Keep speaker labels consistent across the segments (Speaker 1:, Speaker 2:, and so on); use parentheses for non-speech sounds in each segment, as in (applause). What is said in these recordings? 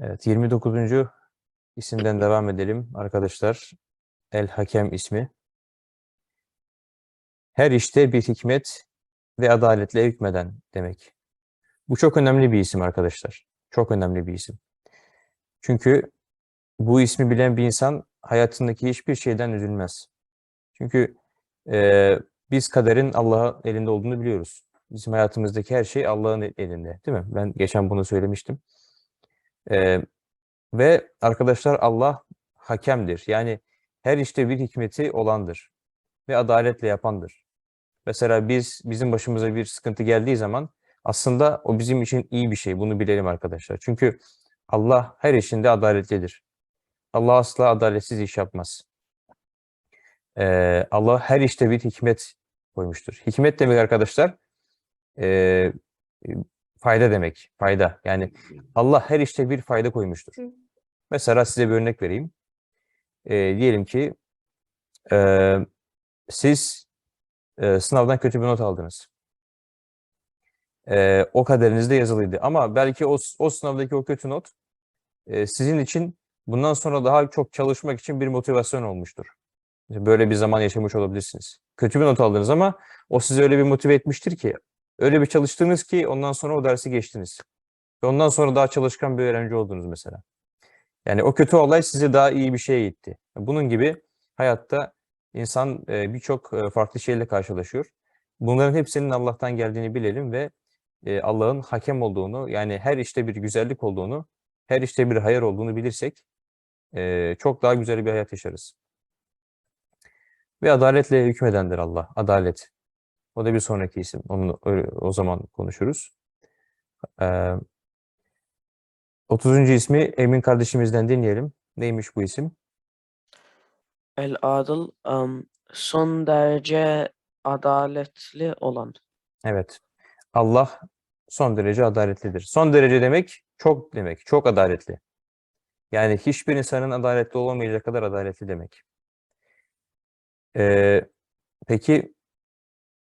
Speaker 1: Evet, 29. isimden devam edelim arkadaşlar. El Hakem ismi. Her işte bir hikmet ve adaletle hükmeden demek. Bu çok önemli bir isim arkadaşlar. Çok önemli bir isim. Çünkü bu ismi bilen bir insan hayatındaki hiçbir şeyden üzülmez. Çünkü eee, biz kaderin Allah'ın elinde olduğunu biliyoruz. Bizim hayatımızdaki her şey Allah'ın elinde, değil mi? Ben geçen bunu söylemiştim. Eee, ve arkadaşlar Allah hakemdir. Yani her işte bir hikmeti olandır ve adaletle yapandır. Mesela biz bizim başımıza bir sıkıntı geldiği zaman aslında o bizim için iyi bir şey. Bunu bilelim arkadaşlar. Çünkü Allah her işinde adaletlidir. Allah asla adaletsiz iş yapmaz. Eee, Allah her işte bir hikmet koymuştur. Hikmet demek arkadaşlar eee, fayda demek. Fayda. Yani Allah her işte bir fayda koymuştur. Mesela size bir örnek vereyim. Eee, diyelim ki eee, siz eee, sınavdan kötü bir not aldınız. Eee, o kaderinizde yazılıydı. Ama belki o, o sınavdaki o kötü not eee, sizin için bundan sonra daha çok çalışmak için bir motivasyon olmuştur. Böyle bir zaman yaşamış olabilirsiniz. Kötü bir not aldınız ama o sizi öyle bir motive etmiştir ki, öyle bir çalıştınız ki ondan sonra o dersi geçtiniz. Ondan sonra daha çalışkan bir öğrenci oldunuz mesela. Yani o kötü olay sizi daha iyi bir şeye itti. Bunun gibi hayatta insan e, birçok e, farklı şeyle karşılaşıyor. Bunların hepsinin Allah'tan geldiğini bilelim ve e, Allah'ın hakem olduğunu, yani her işte bir güzellik olduğunu, her işte bir hayır olduğunu bilirsek çok daha güzel bir hayat yaşarız. Ve adaletle hükmedendir Allah. Adalet. O da bir sonraki isim. Onu öyle- o zaman konuşuruz. Ee, 30. ismi Emin kardeşimizden dinleyelim. Neymiş bu isim?
Speaker 2: El adıl am, son derece adaletli olan.
Speaker 1: Evet. Allah son derece adaletlidir. Son derece demek çok demek. Çok adaletli. Yani hiçbir insanın adaletli olamayacak kadar adaletli demek. Ee, peki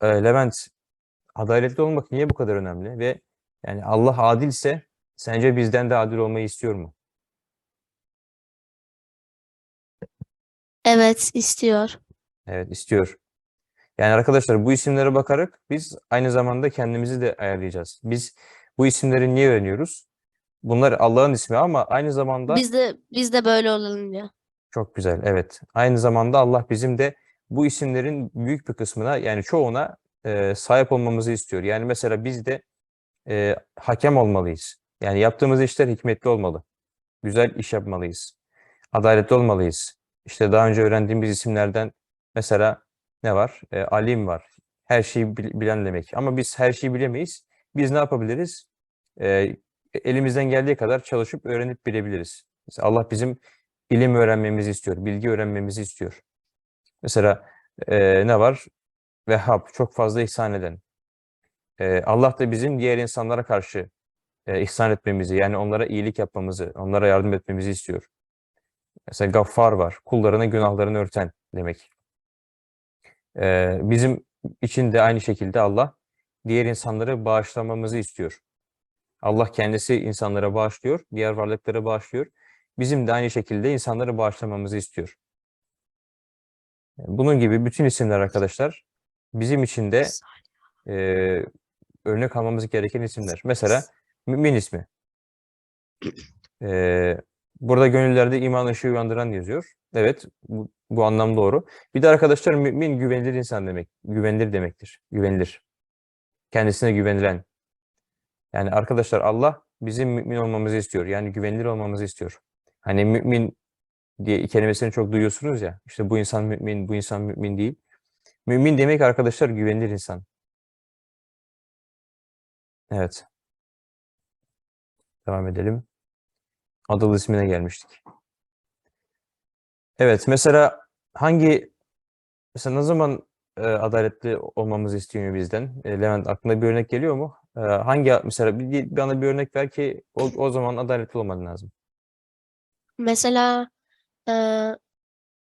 Speaker 1: e, Levent, adaletli olmak niye bu kadar önemli? Ve yani Allah adilse sence bizden de adil olmayı istiyor mu?
Speaker 3: Evet istiyor.
Speaker 1: Evet istiyor. Yani arkadaşlar bu isimlere bakarak biz aynı zamanda kendimizi de ayarlayacağız. Biz bu isimleri niye öğreniyoruz? Bunlar Allah'ın ismi ama aynı zamanda
Speaker 3: Biz de biz de böyle olalım diyor.
Speaker 1: çok güzel. Evet. Aynı zamanda Allah bizim de bu isimlerin büyük bir kısmına yani çoğuna e, sahip olmamızı istiyor. Yani mesela biz de e, hakem olmalıyız. Yani yaptığımız işler hikmetli olmalı. Güzel iş yapmalıyız. Adaletli olmalıyız. İşte daha önce öğrendiğimiz isimlerden mesela ne var? E, alim var. Her şeyi bil- bilen demek. Ama biz her şeyi bilemeyiz. Biz ne yapabiliriz? E, elimizden geldiği kadar çalışıp öğrenip bilebiliriz. Mesela Allah bizim ilim öğrenmemizi istiyor, bilgi öğrenmemizi istiyor. Mesela e, ne var? Vehhab, çok fazla ihsan eden. E, Allah da bizim diğer insanlara karşı e, ihsan etmemizi, yani onlara iyilik yapmamızı, onlara yardım etmemizi istiyor. Mesela Gaffar var, kullarına günahlarını örten demek. E, bizim için de aynı şekilde Allah diğer insanları bağışlamamızı istiyor. Allah kendisi insanlara bağışlıyor, diğer varlıklara bağışlıyor. Bizim de aynı şekilde insanları bağışlamamızı istiyor. Bunun gibi bütün isimler arkadaşlar bizim için de eee, örnek almamız gereken isimler. Mesela mümin ismi. Eee, burada gönüllerde iman ışığı uyandıran yazıyor. Evet, bu, bu anlam doğru. Bir de arkadaşlar mümin güvenilir insan demek. Güvenilir demektir. Güvenilir. Kendisine güvenilen. Yani arkadaşlar Allah bizim mümin olmamızı istiyor. Yani güvenilir olmamızı istiyor. Hani mümin diye kelimesini çok duyuyorsunuz ya. İşte bu insan mümin, bu insan mümin değil. Mümin demek arkadaşlar güvenilir insan. Evet. Devam edelim. Adıl ismine gelmiştik. Evet, mesela hangi mesela ne zaman e, adaletli olmamızı istiyor bizden? E, Levent aklına bir örnek geliyor mu? E, hangi mesela bir, bana bir örnek ver ki o, o zaman adaletli olman lazım.
Speaker 3: Mesela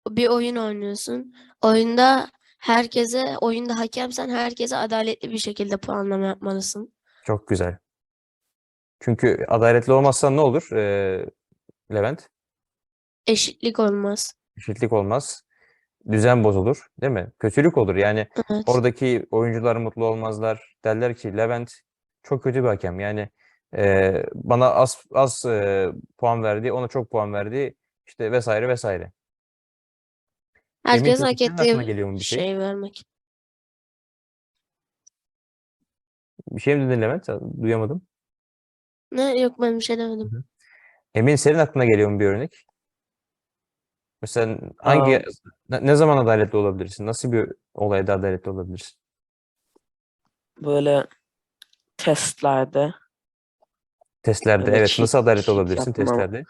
Speaker 3: bir oyun oynuyorsun. Oyunda herkese, oyunda hakemsen herkese adaletli bir şekilde puanlama yapmalısın.
Speaker 1: Çok güzel. Çünkü adaletli olmazsan ne olur ee, Levent?
Speaker 3: Eşitlik olmaz.
Speaker 1: Eşitlik olmaz. Düzen bozulur, değil mi? Kötülük olur. Yani
Speaker 3: Evet.
Speaker 1: oradaki oyuncular mutlu olmazlar. Derler ki Levent çok kötü bir hakem. Yani ee, bana az az ee, puan verdi, ona çok puan verdi. İşte vesaire vesaire. Emin
Speaker 3: Herkes
Speaker 1: peki
Speaker 3: hak ettiği
Speaker 1: geliyor mu bir şey?
Speaker 3: şey vermek.
Speaker 1: Bir şey mi dedin Levent? Duyamadım.
Speaker 3: Ne? Yok ben bir şey demedim.
Speaker 1: Emin senin aklına geliyor mu bir örnek? Mesela hangi
Speaker 2: Aa.
Speaker 1: ne, ne zaman adaletli olabilirsin? Nasıl bir olayda adaletli olabilirsin?
Speaker 2: Böyle testlerde
Speaker 1: Testlerde
Speaker 2: Evet,
Speaker 1: evet. Nasıl adaletli olabilirsin
Speaker 2: yapmam.
Speaker 1: testlerde?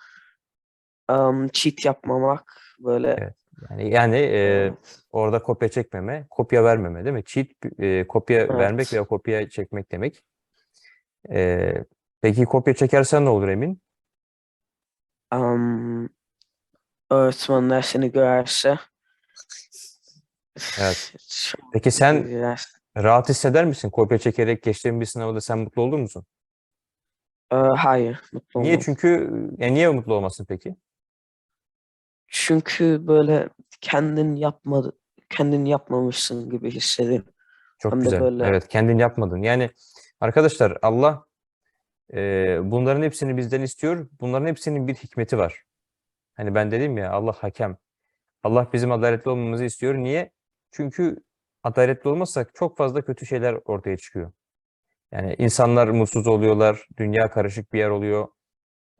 Speaker 2: Um, cheat yapmamak böyle
Speaker 1: Evet. Yani yani e, orada kopya çekmeme, kopya vermeme değil mi? Cheat e, kopya vermek
Speaker 2: Evet.
Speaker 1: veya kopya çekmek demek. E, peki kopya çekersen ne olur Emin?
Speaker 2: um, öğretmenler seni görerse
Speaker 1: Evet. (laughs) Peki sen rahat hisseder misin? Kopya çekerek geçtiğin bir sınavda sen mutlu olur musun?
Speaker 2: Ee, hayır, mutlu
Speaker 1: Niye?
Speaker 2: olmam.
Speaker 1: Çünkü yani niye mutlu olmasın peki?
Speaker 2: Çünkü böyle kendin yapmadı, kendin yapmamışsın gibi hissediyorum.
Speaker 1: Çok
Speaker 2: Hem de
Speaker 1: güzel.
Speaker 2: böyle-
Speaker 1: Evet, kendin yapmadın. Yani arkadaşlar Allah e, bunların hepsini bizden istiyor. Bunların hepsinin bir hikmeti var. Hani ben dedim ya Allah hakem. Allah bizim adaletli olmamızı istiyor. Niye? Çünkü adaletli olmazsak çok fazla kötü şeyler ortaya çıkıyor. Yani insanlar mutsuz oluyorlar, dünya karışık bir yer oluyor.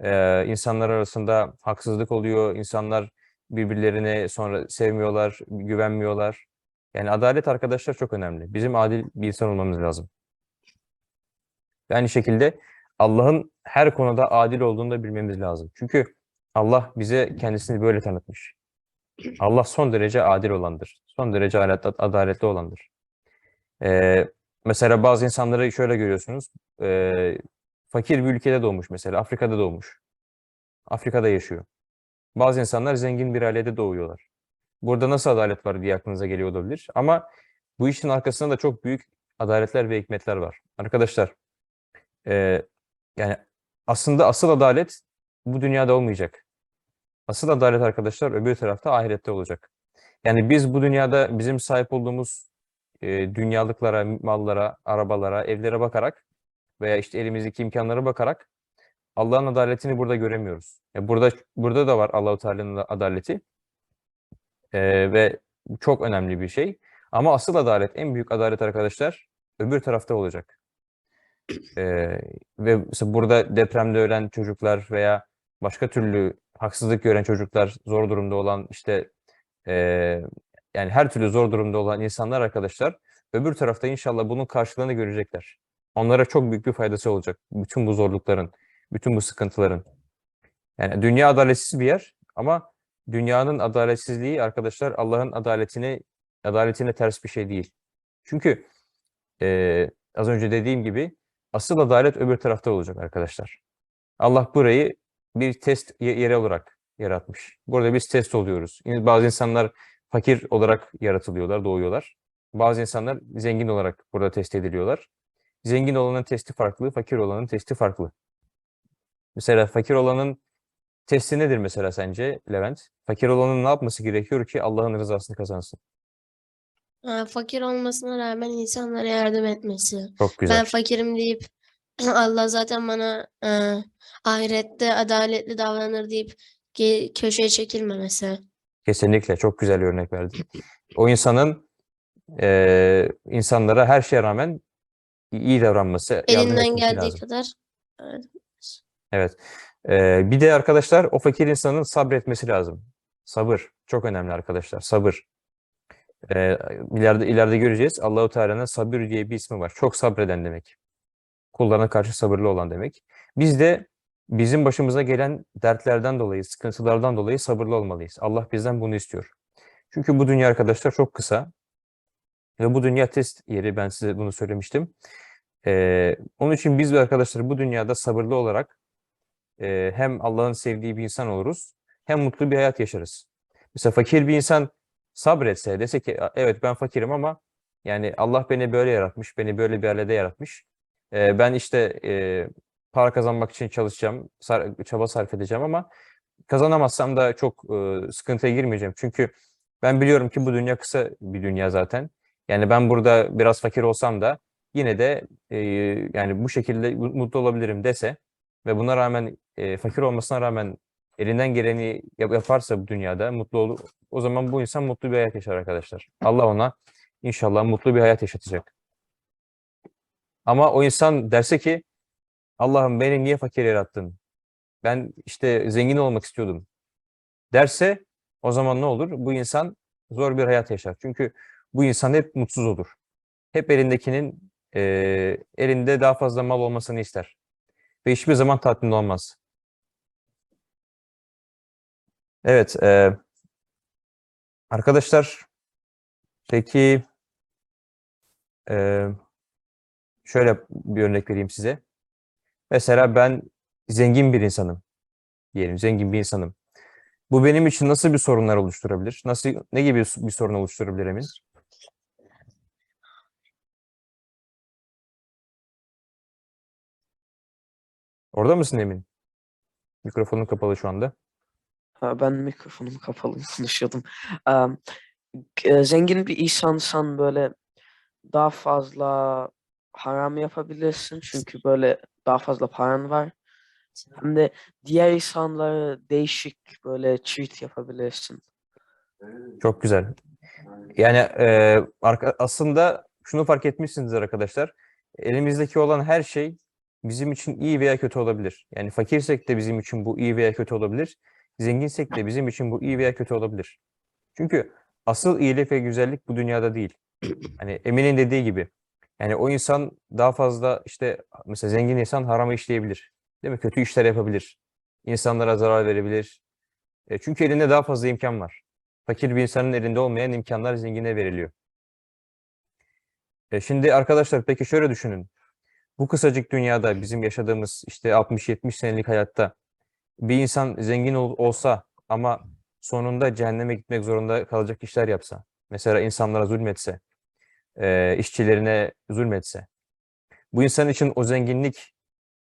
Speaker 1: Ee, insanlar arasında haksızlık oluyor, insanlar birbirlerine sonra sevmiyorlar, güvenmiyorlar. Yani adalet arkadaşlar çok önemli. Bizim adil bir insan olmamız lazım. Ve aynı şekilde Allah'ın her konuda adil olduğunu da bilmemiz lazım. Çünkü Allah bize kendisini böyle tanıtmış. Allah son derece adil olandır. Son derece adalet- adaletli olandır. Ee, mesela bazı insanları şöyle görüyorsunuz. Ee, fakir bir ülkede doğmuş mesela. Afrika'da doğmuş. Afrika'da yaşıyor. Bazı insanlar zengin bir ailede doğuyorlar. Burada nasıl adalet var diye aklınıza geliyor olabilir. Ama bu işin arkasında da çok büyük adaletler ve hikmetler var. Arkadaşlar, eee, yani aslında asıl adalet bu dünyada olmayacak. Asıl adalet arkadaşlar öbür tarafta ahirette olacak. Yani biz bu dünyada bizim sahip olduğumuz eee, dünyalıklara, mallara, arabalara, evlere bakarak veya işte elimizdeki imkanlara bakarak Allah'ın adaletini burada göremiyoruz. Ya burada burada da var Allahu Teala'nın da adaleti. Eee, ve çok önemli bir şey. Ama asıl adalet, en büyük adalet arkadaşlar öbür tarafta olacak. Eee, ve burada depremde ölen çocuklar veya başka türlü haksızlık gören çocuklar, zor durumda olan işte eee, yani her türlü zor durumda olan insanlar arkadaşlar öbür tarafta inşallah bunun karşılığını görecekler. Onlara çok büyük bir faydası olacak. Bütün bu zorlukların, bütün bu sıkıntıların. Yani dünya adaletsiz bir yer ama dünyanın adaletsizliği arkadaşlar Allah'ın adaletine adaletine ters bir şey değil. Çünkü eee, az önce dediğim gibi asıl adalet öbür tarafta olacak arkadaşlar. Allah burayı bir test ye- yeri olarak yaratmış. Burada biz test oluyoruz. Bazı insanlar fakir olarak yaratılıyorlar, doğuyorlar. Bazı insanlar zengin olarak burada test ediliyorlar. Zengin olanın testi farklı, fakir olanın testi farklı. Mesela fakir olanın testi nedir mesela sence Levent? Fakir olanın ne yapması gerekiyor ki Allah'ın rızasını kazansın?
Speaker 3: Ha, fakir olmasına rağmen insanlara yardım etmesi.
Speaker 1: Çok güzel.
Speaker 3: Ben fakirim deyip (clears throat) Allah zaten bana e, ahirette adaletli davranır deyip ge- köşeye çekilmemesi.
Speaker 1: Kesinlikle çok güzel bir örnek verdin. O insanın eee, insanlara her şeye rağmen iyi davranması, yardım
Speaker 3: Elinden
Speaker 1: etmesi
Speaker 3: geldiği
Speaker 1: lazım.
Speaker 3: kadar
Speaker 1: Evet. Eee, bir de arkadaşlar o fakir insanın sabretmesi lazım. Sabır çok önemli arkadaşlar. Sabır. Eee ileride ileride göreceğiz. Allahu Teala'nın sabır diye bir ismi var. Çok sabreden demek. Kullarına karşı sabırlı olan demek. Biz de bizim başımıza gelen dertlerden dolayı, sıkıntılardan dolayı sabırlı olmalıyız. Allah bizden bunu istiyor. Çünkü bu dünya arkadaşlar çok kısa. Ve bu dünya test yeri. Ben size bunu söylemiştim. Eee, onun için biz de arkadaşlar bu dünyada sabırlı olarak eee, hem Allah'ın sevdiği bir insan oluruz, hem mutlu bir hayat yaşarız. Mesela fakir bir insan sabretse, dese ki "A- evet ben fakirim ama yani Allah beni böyle yaratmış, beni böyle bir ailede yaratmış. Eee, ben işte eee, para kazanmak için çalışacağım, sar- çaba sarf edeceğim ama kazanamazsam da çok e, sıkıntıya girmeyeceğim. Çünkü ben biliyorum ki bu dünya kısa bir dünya zaten. Yani ben burada biraz fakir olsam da yine de e, yani bu şekilde mu- mutlu olabilirim dese ve buna rağmen e, fakir olmasına rağmen elinden geleni yap- yaparsa bu dünyada mutlu olur. O zaman bu insan mutlu bir hayat yaşar arkadaşlar. Allah ona inşallah mutlu bir hayat yaşatacak. Ama o insan derse ki Allah'ım beni niye fakir yarattın? Ben işte zengin olmak istiyordum. Derse o zaman ne olur? Bu insan zor bir hayat yaşar. Çünkü bu insan hep mutsuz olur. Hep elindekinin eee, elinde daha fazla mal olmasını ister. Ve hiçbir zaman tatmin olmaz. Evet. eee, arkadaşlar peki eee, şöyle bir örnek vereyim size. Mesela ben zengin bir insanım. Diyelim zengin bir insanım. Bu benim için nasıl bir sorunlar oluşturabilir? Nasıl ne gibi bir sorun oluşturabilir Emin? Orada mısın Emin? Mikrofonun kapalı şu anda.
Speaker 2: Ha, ben mikrofonum kapalı konuşuyordum. E, zengin bir insansan böyle daha fazla haram yapabilirsin çünkü böyle daha fazla paran var. Hem de diğer insanları değişik böyle cheat yapabilirsin.
Speaker 1: Çok güzel. Yani e, arka- aslında şunu fark etmişsinizdir arkadaşlar. Elimizdeki olan her şey bizim için iyi veya kötü olabilir. Yani fakirsek de bizim için bu iyi veya kötü olabilir. Zenginsek de bizim için bu iyi veya kötü olabilir. Çünkü asıl iyilik ve güzellik bu dünyada değil. (clears throat) Hani Emin'in dediği gibi. Yani o insan daha fazla işte mesela zengin insan haramı işleyebilir. Değil mi? Kötü işler yapabilir. İnsanlara zarar verebilir. E, çünkü elinde daha fazla imkan var. Fakir bir insanın elinde olmayan imkanlar zengine veriliyor. E, şimdi arkadaşlar peki şöyle düşünün. Bu kısacık dünyada bizim yaşadığımız işte 60-70 senelik hayatta bir insan zengin ol- olsa ama sonunda cehenneme gitmek zorunda kalacak işler yapsa, mesela insanlara zulmetse, e, işçilerine zulmetse, bu insan için o zenginlik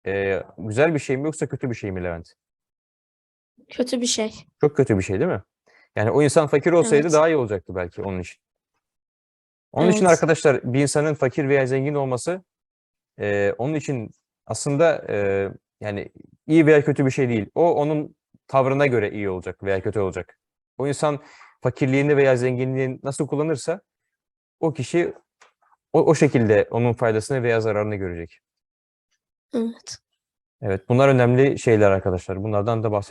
Speaker 1: e, güzel bir şey mi yoksa kötü bir şey mi Levent?
Speaker 3: Kötü bir şey.
Speaker 1: Çok kötü bir şey değil mi? Yani o insan fakir olsaydı
Speaker 3: Evet.
Speaker 1: daha iyi olacaktı belki onun için. Onun için
Speaker 3: Evet.
Speaker 1: arkadaşlar bir insanın fakir veya zengin olması eee, onun için aslında eee, yani iyi veya kötü bir şey değil. O onun tavrına göre iyi olacak veya kötü olacak. O insan fakirliğini veya zenginliğini nasıl kullanırsa o kişi o, o şekilde onun faydasını veya zararını görecek.
Speaker 3: Evet.
Speaker 1: Evet, bunlar önemli şeyler arkadaşlar. Bunlardan da bahsetmek